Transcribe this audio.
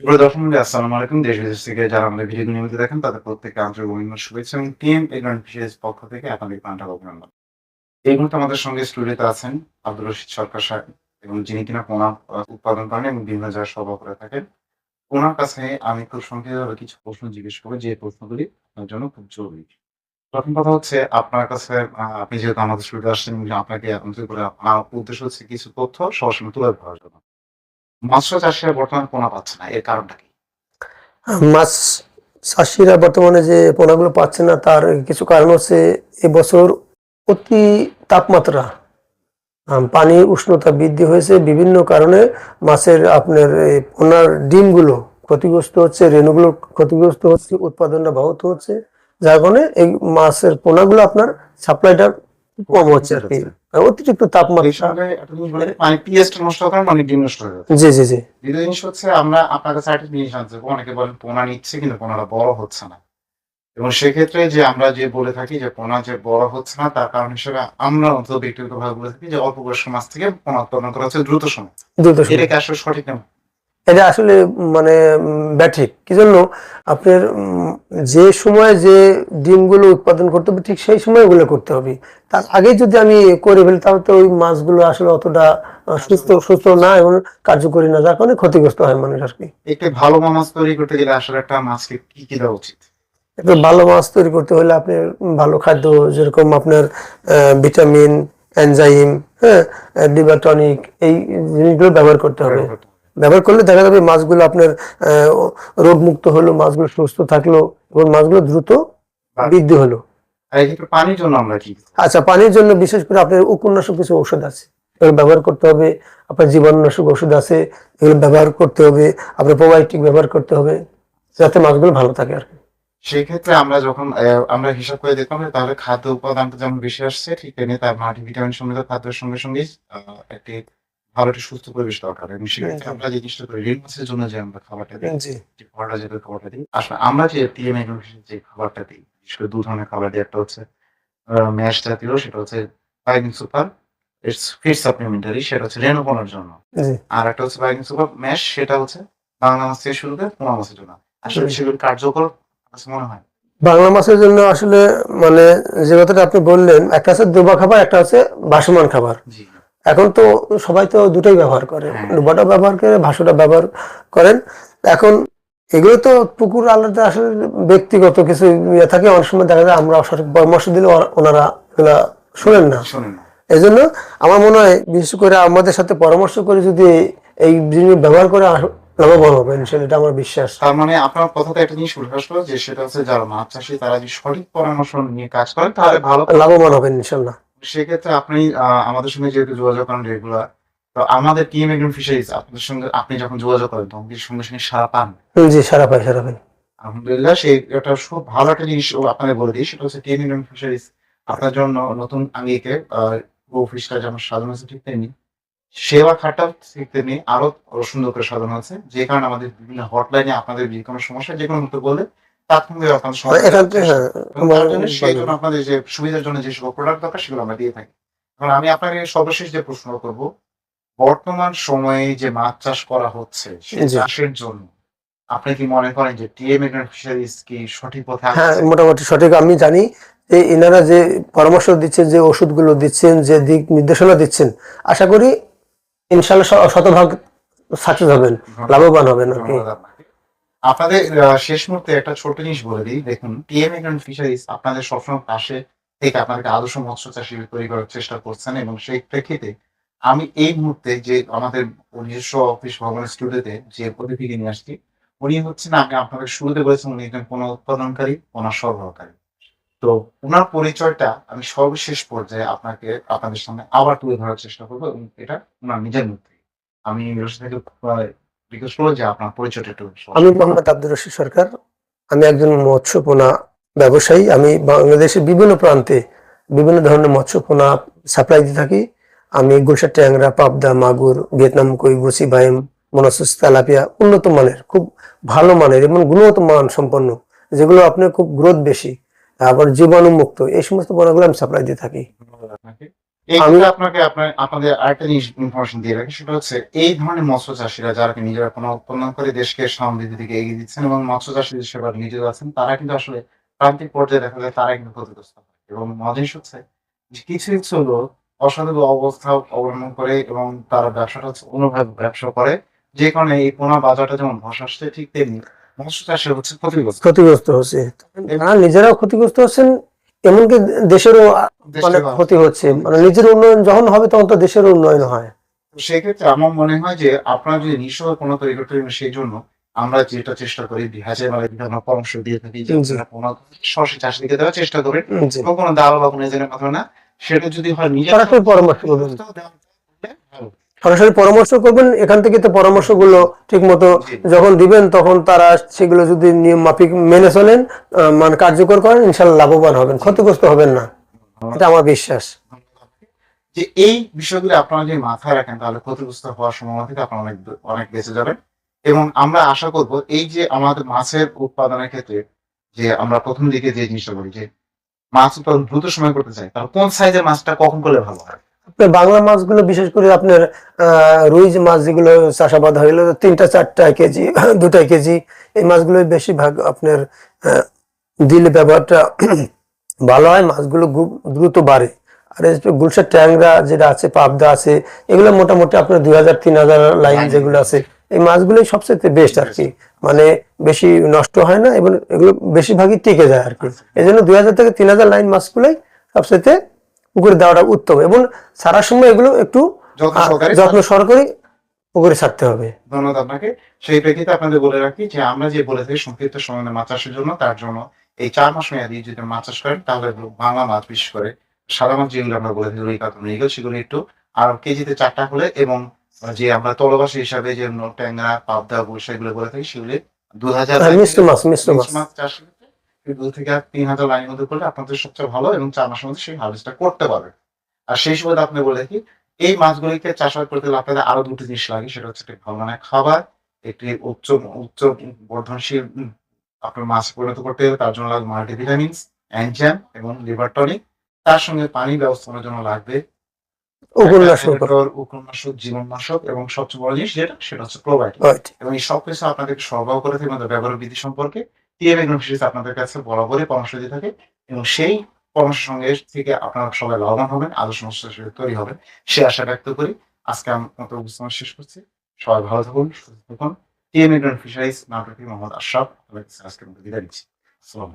দর্শক মন্ডলী, আসসালামু আলাইকুম। দেশ বিদেশ থেকে যারা আমাদের ভিডিও নিয়মিত দেখেন, তাদের প্রত্যেককে আন্তরিক অভিনন্দন, শুভেচ্ছা এবং ফিশারিজ পক্ষ থেকে আপনাদের অভিনন্দন। এই মুহূর্তে আমাদের সঙ্গে স্টুডিওতে আছেন আব্দুল রশিদ সরকার সাহেব এবং যিনি কিনা পোনা উৎপাদন করেন এবং বিভিন্ন জায়গায় সভা করে থাকেন। ওনার কাছে আমি খুব সংক্ষিপ্তভাবে কিছু প্রশ্ন জিজ্ঞেস করব, যে প্রশ্নগুলি আপনার জন্য খুব জরুরি। প্রথম কথা হচ্ছে, আপনার কাছে আপনি যেহেতু আমাদের স্টুডিও আসছেন, আপনাকে করে উদ্দেশ্য হচ্ছে কিছু তথ্য সবসময় তুলে ধরার জন্য। মৎস্য চাষিরা বর্তমানে পোনা পাচ্ছে না এর কারণটা কি? মাছ চাষিরা বর্তমানে যে পোনাগুলো পাচ্ছে না তার কিছু কারণ হচ্ছে এবছর অতি তাপমাত্রা আম, পানি উষ্ণতা বৃদ্ধি হয়েছে। বিভিন্ন কারণে মাছের আপনার এই পোনার ডিমগুলো ক্ষতিগ্রস্ত হচ্ছে রেণুগুলো ক্ষতিগ্রস্ত হচ্ছে উৎপাদনটা ব্যাহত হচ্ছে। যার কারণে এই মাছের পোনাগুলো আপনার সাপ্লাইটা কম হচ্ছে অতিরিক্ত তাপমাত্রা। জিনিস মানে পিএস নষ্ট করার ডিম নষ্ট যাচ্ছে। জি জি জি। জিনিস হচ্ছে আমরা আপনার কাছে একটা জিনিস আনছি অনেকে বলেন পোনা নিচ্ছে কিন্তু পোনাটা বড় হচ্ছে না। এবং সেক্ষেত্রে যে আমরা যে বলে থাকি যে পোনা যে বড় হচ্ছে না তার কারণ হিসেবে আমরা অন্তত ব্যক্তিগত ভাবে বলে থাকি যে অল্প বয়স্ক মাছ থেকে পোনা উৎপাদন করা হচ্ছে দ্রুত সময়। দ্রুত এটা আসলে সঠিক না? এটা আসলে মানে ব্যাঠিক। কি জন্য? আপনার যে সময় যে ডিমগুলো উৎপাদন করতে হবে ঠিক সেই সময় ওগুলো করতে হবে। তার আগে যদি আমি করে ফেলি তাহলে তো ওই মাছগুলো আসলে অতটা সুস্থ সুস্থ না এবং কার্যকরী না যার কারণে ক্ষতিগ্রস্ত হয় মানুষ আর কি। একটি ভালো মাছ তৈরি করতে গেলে আসলে একটা মাছকে কি কি দেওয়া উচিত? একটা ভালো মাছ তৈরি করতে হলে আপনি ভালো খাদ্য যেরকম আপনার ভিটামিন এনজাইম হ্যাঁ ডিবাটনিক এই জিনিসগুলো ব্যবহার করতে হবে। ব্যবহার করলে দেখা যাবে মাছগুলো আপনার রোগ মুক্ত হলো মাছগুলো সুস্থ থাকল এবং মাছগুলো দ্রুত বৃদ্ধি হলো। পানির জন্য আমরা কি আচ্ছা পানির জন্য বিশেষ করে আপনার উপন্যাসক কিছু ঔষধ আছে। এগুলো ব্যবহার করতে হবে আপনার জীবাণুনাশক ওষুধ আছে এগুলো ব্যবহার করতে হবে আপনার প্রোবায়োটিক ব্যবহার করতে হবে যাতে মাছগুলো ভালো থাকে আর কি। সেই ক্ষেত্রে আমরা যখন আমরা হিসাব করে দেখলাম তাহলে খাদ্য উপাদানটা যেমন বেশি আসছে ঠিক তেমনি তার মাটি ভিটামিন সমৃদ্ধ খাদ্যের সঙ্গে সঙ্গে একটি ভালো একটি সুস্থ পরিবেশ দরকার এবং সেক্ষেত্রে আমরা যে জিনিসটা করি জন্য যে আমরা খাবারটা দিই যে খাবারটা যেটা খাবারটা দিই আসলে আমরা যে টিএম যে খাবারটা দিই বিশেষ করে দু ধরনের খাবার দিই একটা হচ্ছে ম্যাশ জাতীয় সেটা হচ্ছে সুপার ইটস সাপ্লিমেন্টারি সেটা হচ্ছে জন্য। আর একটা হচ্ছে সুপার ম্যাশ সেটা হচ্ছে বাংলা মাছ থেকে শুরু করে পোনা মাছের জন্য। আসলে। সেগুলো কার্যকর মনে হয়? বাংলা মাছের জন্য আসলে মানে যে কথাটা আপনি বললেন একটা হচ্ছে দুবা খাবার একটা হচ্ছে বাসমান খাবার। জি। এখন তো সবাই তো দুটোই ব্যবহার করে। হ্যাঁ। ডুবাটা ব্যবহার করে ভাসুটা ব্যবহার করেন। এখন এগুলো তো পুকুর আলাদা আসলে ব্যক্তিগত কিছু ইয়ে থাকে। অনেক সময় দেখা যায় আমরা সঠিক পরামর্শ দিলে ওনারা এগুলা শোনেন না। এই জন্য আমার মনে হয় বিশেষ করে আমাদের সাথে পরামর্শ করে যদি এই জিনিস ব্যবহার করে লাভবান হবে ইনশাল্লাহ এটা আমার বিশ্বাস। তার মানে আপনার কথাতে একটা জিনিস উল্লাস করল যে সেটা হচ্ছে যারা মাছ চাষি তারা যদি সঠিক পরামর্শ নিয়ে কাজ করেন তাহলে ভালো লাভবান হবেন ইনশাল্লাহ। সেক্ষেত্রে আপনি আমাদের সঙ্গে যেহেতু যোগাযোগ করেন রেগুলার তো আমাদের টিএম এগ্রিম ফিশারিজ আপনাদের সঙ্গে আপনি যখন যোগাযোগ করেন তখন কি সঙ্গে সঙ্গে সারা পান? জি সারা পাই সারা পাই। আলহামদুলিল্লাহ সেই খুব ভালো একটা জিনিস আপনাদের বলে দিই সেটা হচ্ছে টিএম এগ্রিম ফিশারিজ আপনার জন্য নতুন আঙ্গিকে গো ফিশটা যেমন সাজানো আছে ঠিক তেমনি সেবা খাটটা ঠিক তেমনি আরও সুন্দর করে সাজানো আছে যে কারণে আমাদের বিভিন্ন হটলাইনে আপনাদের যে কোনো সমস্যা যে কোনো বললে তাৎক্ষণিক আপনাদের হ্যাঁ এবং তার জন্য সেই জন্য আমার- আপনাদের যে সুবিধার জন্য যে সকল প্রোডাক্ট দরকার সেগুলো আমরা দিয়ে থাকি। এখন আমি আপনাকে সর্বশেষ যে প্রশ্ন করব বর্তমান সময়ে যে মাছ চাষ করা হচ্ছে চাষের জন্য আপনি কি মনে করেন যে টিএম ফিশারিজ কি সঠিক পথে হ্যাঁ মোটামুটি সঠিক। আমি জানি যে এনারা যে পরামর্শ দিচ্ছেন যে ওষুধগুলো দিচ্ছেন যে দিক নির্দেশনা দিচ্ছেন আশা করি ইনশাল্লাহ শতভাগ সাকসেস হবেন লাভবান হবেন। আর কি। আপনাদের শেষ মুহূর্তে একটা ছোট জিনিস বলে দিই। দেখুন টিএম ফিশারিজ আপনাদের সবসময় পাশে থেকে আপনাদেরকে আদর্শ মৎস্য চাষী তৈরি করার চেষ্টা করছেন এবং সেই প্রেক্ষিতে আমি এই মুহূর্তে যে আমাদের নিজস্ব অফিস ভবনের স্টুডিওতে যে অতিথিকে নিয়ে আসছি, উনি হচ্ছেন আগে আপনাদের শুরুতে বলেছেন উনি একজন কোনো উৎপাদনকারী, কোনো সরবরাহকারী। তো ওনার পরিচয়টা আমি সর্বশেষ পর্যায়ে আপনাকে, আপনাদের সামনে আবার তুলে ধরার চেষ্টা করব এবং এটা ওনার নিজের থেকে আমি আমি মোহাম্মদ আব্দুর রশিদ সরকার। আমি একজন মৎস্যপোনা ব্যবসায়ী। আমি বাংলাদেশের বিভিন্ন প্রান্তে বিভিন্ন ধরনের মৎস্যপোনা সাপ্লাই দিয়ে থাকি। আমি গুলশা ট্যাংরা, পাবদা, মাগুর, ভিয়েতনাম কই বসি বাইম মনাসুস তেলাপিয়া উন্নত মানের, খুব ভালো মানের এবং গুণগত মান সম্পন্ন, যেগুলো আপনার খুব গ্রোথ বেশি আবার জীবাণুমুক্ত, এই সমস্ত পোনাগুলো আমি সাপ্লাই দিয়ে থাকি। আমি- আপনাকে আপনাদের আরেকটা জিনিস ইনফরমেশন দিয়ে রাখি সেটা হচ্ছে এই ধরনের মৎস্য চাষীরা যারা নিজেরা কোনো উৎপন্ন করে দেশকে সমৃদ্ধির দিকে এগিয়ে দিচ্ছেন এবং মৎস্য চাষীদের সেবা নিজেরা আছেন তারা কিন্তু আসলে প্রান্তিক পর্যায়ে দেখা যায় তারা কিন্তু ক্ষতিগ্রস্ত হয়। এবং হচ্ছে কিছু কিছু লোক অসাধু অবস্থা অবলম্বন করে এবং তারা ব্যবসাটা হচ্ছে অন্যভাবে ব্যবসা করে যে কারণে এই পোনা বাজারটা যেমন ধস আসছে ঠিক তেমনি মৎস্য চাষের হচ্ছে ক্ষতিগ্রস্ত। ক্ষতিগ্রস্ত হচ্ছে। নিজেরাও ক্ষতিগ্রস্ত হচ্ছেন এমনকি দেশেরও মানে ক্ষতি হচ্ছে। মানে নিজের উন্নয়ন যখন হবে তখন তো দেশের উন্নয়ন হয়। সেক্ষেত্রে আমার মনে হয় যে আপনারা যদি নিঃস্ব কোনো তৈরি করতে সেই জন্য আমরা যেটা চেষ্টা করি বিহাজে মানে বিভিন্ন পরামর্শ দিয়ে থাকি যে জি। আপনারা কোনো সরাসরি দেওয়ার চেষ্টা করেন। জি। কোনো দালাল বা কোনো এজেন্টের কথা না। সেটা যদি হয় নিজে সরাসরি পরামর্শ। সরাসরি পরামর্শ করবেন এখান থেকে তো পরামর্শগুলো ঠিক মতো যখন দিবেন তখন তারা সেগুলো যদি নিয়ম মাফিক মেনে চলেন মানে কার্যকর করেন ইনশাল্লাহ লাভবান হবেন। ক্ষতিগ্রস্ত হবেন না। এটা আমার বিশ্বাস। যে এই বিষয়গুলো আপনারা যদি মাথায় রাখেন তাহলে ক্ষতিগ্রস্ত হওয়ার সম্ভাবনা থেকে আপনারা অনেক অনেক বেঁচে যাবেন এবং আমরা আশা করব এই যে আমাদের মাছের উৎপাদনের ক্ষেত্রে যে আমরা প্রথম দিকে যে জিনিসটা বলি যে মাছ উৎপাদন দ্রুত সময় করতে চাই তাহলে কোন সাইজের মাছটা কখন করলে ভালো হয়? আপনার বাংলা মাছগুলো বিশেষ করে আপনার আহ, রুই যে মাছ যেগুলো চাষাবাদ এগুলো তিনটা চারটা কেজি দুটা কেজি এই মাছগুলো বেশিরভাগ আপনার দিলে ব্যবহারটা ভালো হয় মাছগুলো দ্রুত বাড়ে। আর গুলশার ট্যাংরা যেটা আছে পাবদা আছে এগুলো মোটামুটি আপনার দুই হাজার তিন হাজার লাইন যেগুলো আছে এই মাছগুলোই সবচেয়ে বেস্ট আর কি। মানে বেশি নষ্ট হয় না এবং এগুলো বেশিরভাগই টিকে যায় আর কি। এই জন্য দুই হাজার থেকে তিন হাজার লাইন মাছগুলোই সবচেয়ে পুকুরে দেওয়াটা উত্তম এবং সারার সময় এগুলো একটু যত্ন সহকারে পুকুরে ছাড়তে হবে। ধন্যবাদ আপনাকে। সেই প্রেক্ষিতে আপনাদের বলে রাখি যে আমরা যে বলে থাকি সংক্ষিপ্ত সময় মাছ চাষের জন্য তার জন্য এই চার মাস মেয়াদি যদি মাছ চাষ করেন তাহলে বাংলা মাছ বিশেষ করে সাদা মাছ যেগুলো আমরা বলে থাকি রুই কাতল মৃগেল সেগুলো একটু আর কেজিতে চারটা হলে এবং যে আমরা তলবাসী হিসাবে যে ট্যাংরা পাবদা এগুলো বলে থাকি সেগুলি দু হাজার আর মিশ্র মাছ মিশ্র মাছ চাষ করতে এই দু থেকে তিন হাজার লাইনের মধ্যে করলে আপনাদের সবচেয়ে ভালো এবং চার মাসের মধ্যে সেই হার্ভেস্টটা করতে পারবে আর সেই সময় আপনি বলে রাখি এই মাছগুলিকে চাষাবাদ করতে গেলে আপনাদের আরও দুটি জিনিস লাগে সেটা হচ্ছে একটি ভালো মানের খাবার একটি উচ্চ উচ্চ বর্ধনশীল আপনার মাছ পরিণত করতে গেলে তার জন্য লাগবে মাল্টিভিটামিনস এনজাইম এবং লিভার টনিক তার সঙ্গে পানি ব্যবস্থাপনার জন্য লাগবে উপন্যাসক জীবননাশক এবং সবচেয়ে বড় জিনিস যেটা সেটা হচ্ছে প্রোবায়োটিক Right. এবং এই সব কিছু আপনাদেরকে সরবরাহ করে থাকে আমাদের ব্যবহার বিধি সম্পর্কে। আপনাদের কাছে বরাবরই পরামর্শ দিয়ে থাকে এবং সেই পরামর্শ সঙ্গে থেকে আপনারা সবাই লাভবান হবেন আদর্শ সমস্যা তৈরি হবে, সে আশা ব্যক্ত করি আজকে আমি মতো অবস্থান শেষ করছি। সবাই ভালো থাকুন, সুস্থ থাকুন। টিএম ফিশারিজ নাটকি মোহাম্মদ আশরাফ আপনাদের বিদায় নিচ্ছি। আসসালামু